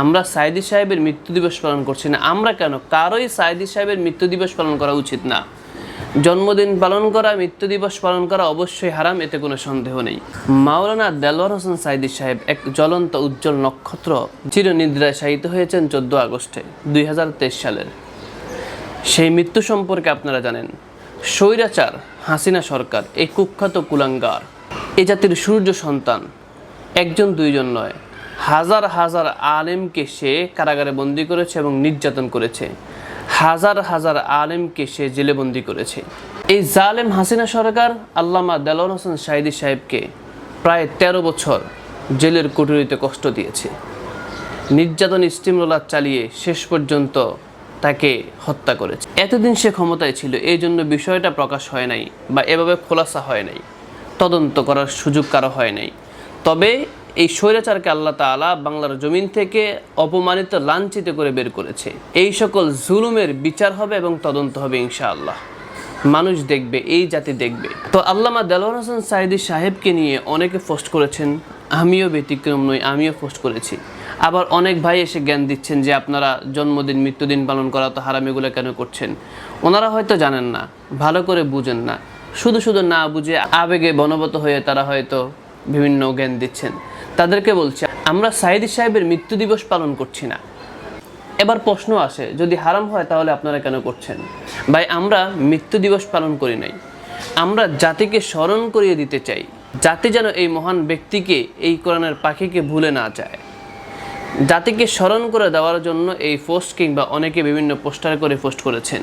আমরা সাইদি সাহেবের মৃত্যু দিবস পালন করছি না। আমরা কেন? কারোই সাইদি সাহেবের মৃত্যু দিবস পালন করা উচিত না। জন্মদিন পালন করা, মৃত্যু দিবস পালন করা অবশ্যই হারাম, এতে কোনো সন্দেহ নেই। মাওলানা দেলোয়ার হোসেন সাইদি সাহেব এক জ্বলন্ত উজ্জ্বল নক্ষত্র চিরনিদ্রায় শায়িত হয়েছেন চোদ্দ আগস্টে, দুই হাজার তেইশ সালের। সেই মৃত্যু সম্পর্কে আপনারা জানেন। স্বৈরাচার, হাসিনা সরকার, এই কুখ্যাত কুলাঙ্গার। এ জাতির সূর্য সন্তান, একজন দুইজন নয়। হাজার হাজার আলেমকে সে কারাগারে বন্দি করেছে এবং নির্যাতন করেছে। হাজার হাজার আলেমকে সে জেলে বন্দি করেছে। এই জালেম হাসিনা সরকার আল্লামা দেলোয়ার হোসেন সাইদি সাহেবকে প্রায় ১৩ বছর জেলের কুটুরিতে কষ্ট দিয়েছে। নির্যাতন স্টিমরোলার চালিয়ে শেষ পর্যন্ত তাকে হত্যা করেছে। এতদিন সে ক্ষমতায় ছিল, এই জন্য বিষয়টা প্রকাশ হয় নাই বা এভাবে খোলাসা হয় নাই। তদন্ত করার সুযোগ কারও হয় নাই। তবে এই স্বৈরাচারকে আল্লাহ তাআলা বাংলার জমিন থেকে অপমানিত, লাঞ্ছিত করে বের করেছে। এই সকল জুলুমের বিচার হবে এবং তদন্ত হবে ইনশাআল্লাহ। মানুষ দেখবে, এই জাতি দেখবে। তো আল্লামা দেলোয়ার হোসেন সাইদি সাহেবকে নিয়ে অনেকে পোস্ট করেছেন, আমিও ব্যতিক্রম নই, আমিও পোস্ট করেছি। আবার অনেক ভাই এসে জ্ঞান দিচ্ছেন যে আপনারা জন্মদিন, মৃত্যুদিন পালন করা তো হারামিগুলো কেন করছেন? ওনারা হয়তো জানেন না, ভালো করে বুঝেন না। শুধু শুধু না বুঝে আবেগে বনবত হয়ে তারা হয়তো বিভিন্ন জ্ঞান দিচ্ছেন। তাদেরকে বলছে, আমরা সাইদি সাহেবের মৃত্যু দিবস পালন করছি না। এবার প্রশ্ন আসে, যদি হারাম হয় তাহলে আপনারা কেন করছেন? ভাই, আমরা মৃত্যু দিবস পালন করি নাই। আমরা জাতিকে স্মরণ করিয়ে দিতে চাই। জাতি যেন এই মহান ব্যক্তিকে, এই কোরআনের পাখিকে ভুলে না যায়। জাতিকে স্মরণ করে দেওয়ার জন্য এই পোস্ট কিংবা অনেকে বিভিন্ন পোস্টার করে পোস্ট করেছেন,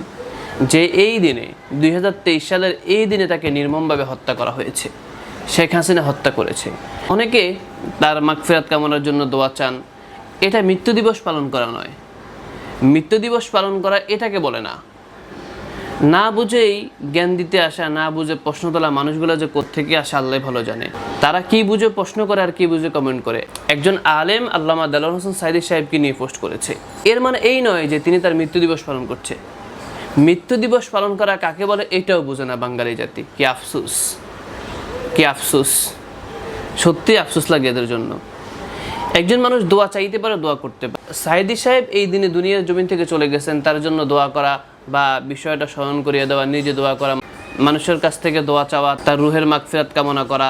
যে এই দিনে, দুই হাজার তেইশ সালের এই দিনে তাকে নির্মমভাবে হত্যা করা হয়েছে। শেখ হাসিনা হত্যা করেছে। অনেকে তার মাগফিরাত কামনার জন্য দোয়া চান। এটা মৃত্যু দিবস পালন করা নয়। মৃত্যু দিবস পালন করা এটাকে বলে না। না বুঝেই জ্ঞান দিতে আসা, না বুঝে প্রশ্ন তোলা মানুষগুলো যে কোত্থেকে আসে আল্লাহ ভালো জানে। তারা কি বুঝে প্রশ্ন করে আর কি বুঝে কমেন্ট করে? একজন আলেম আল্লামা দেলোয়ার হোসেন সাইদি সাহেবকে নিয়ে পোস্ট করেছে। এর মানে এই নয় যে তিনি তার মৃত্যু দিবস পালন করছে। মৃত্যু দিবস পালন করা কাকে বলে এটাও বোঝে না বাঙালি জাতি। কি আফসুস। কি আফসুস? সত্যি আফসোস লাগে এদের জন্য। একজন মানুষ দোয়া চাইতে পারে, দোয়া করতে পারে। সাইদি সাহেব এই দিনে দুনিয়ার জমিন থেকে চলে গেছেন, তার জন্য দোয়া করা বা বিষয়টা স্মরণ করিয়ে দেওয়া, নিজে দোয়া করা, মানুষের কাছ থেকে দোয়া চাওয়া, তার রুহের মাগফিরাত কামনা করা,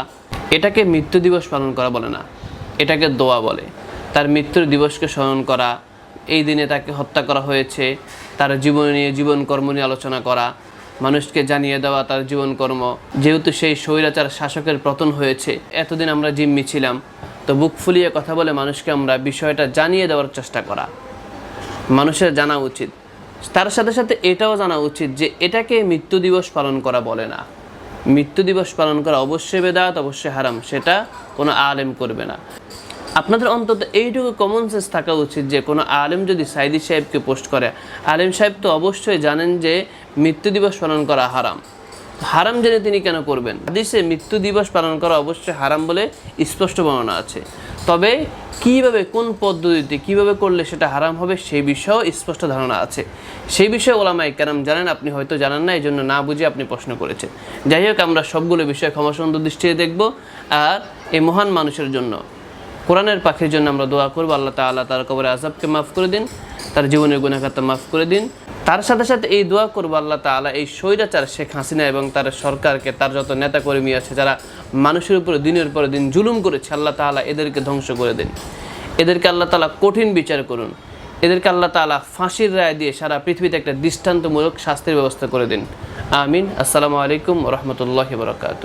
এটাকে মৃত্যু দিবস পালন করা বলে না। এটাকে দোয়া বলে। তার মৃত্যুর দিবসকে স্মরণ করা, এই দিনে তাকে হত্যা করা হয়েছে, তার জীবন নিয়ে, জীবন কর্ম নিয়ে আলোচনা করা মানুষকে জানিয়ে দেওয়া তার জীবনকর্ম। যেহেতু সেই স্বৈরাচার শাসকের পতন হয়েছে, এতদিন আমরা জিম্মি ছিলাম। তো বুক ফুলিয়ে কথা বলে মানুষকে আমরা বিষয়টা জানিয়ে দেওয়ার চেষ্টা করা। মানুষের জানা উচিত। তার সাথে সাথে এটাও জানা উচিত যে এটাকে মৃত্যু দিবস পালন করা বলে না। মৃত্যু দিবস পালন করা অবশ্যই বেদাত, অবশ্যই হারাম, সেটা কোনো আলেম করবে না। আপনাদের অন্তত এইটুকু কমন সেন্স থাকা উচিত যে কোনো আলেম যদি সাইদি সাহেবকে পোস্ট করে, আলেম সাহেব তো অবশ্যই জানেন যে মৃত্যু দিবস পালন করা হারাম। হারাম জেনে তিনি কেন করবেন? হাদিসে মৃত্যু দিবস পালন করা অবশ্যই হারাম বলে স্পষ্ট বর্ণনা আছে। তবে কীভাবে, কোন পদ্ধতিতে কীভাবে করলে সেটা হারাম হবে সেই বিষয়েও স্পষ্ট ধারণা আছে। সেই বিষয়ে ওলামাই কেরাম জানেন, আপনি হয়তো জানেন না এই জন্য না বুঝে আপনি প্রশ্ন করেছেন। যাই হোক, আমরা সবগুলো বিষয়ে ক্ষমাসুন্দর দৃষ্টিতে দেখব। আর এই মহান মানুষের জন্য, কোরআনের পাখির জন্য আমরা দোয়া করব। আল্লাহ তাআলা তার কবরে আজাবকে মাফ করে দিন, তার জীবনের গুণাখাতা মাফ করে দিন। তার সাথে সাথে এই দোয়া করব আল্লাহ তাআলা, এই স্বৈরাচার শেখ হাসিনা এবং তার সরকারকে, তার যত নেতা কর্মী আছে যারা মানুষের উপরে, দিনের পরে দিন জুলুম করেছে, আল্লাহ তাআলা এদেরকে ধ্বংস করে দিন। এদেরকে আল্লাহ তালা কঠিন বিচার করুন। এদেরকে আল্লাহ তাআলা ফাঁসির রায় দিয়ে সারা পৃথিবীতে একটা দৃষ্টান্তমূলক শাস্তির ব্যবস্থা করে দিন। আমিন। আসসালামু আলাইকুম রহমতুল্লাহ বরকাত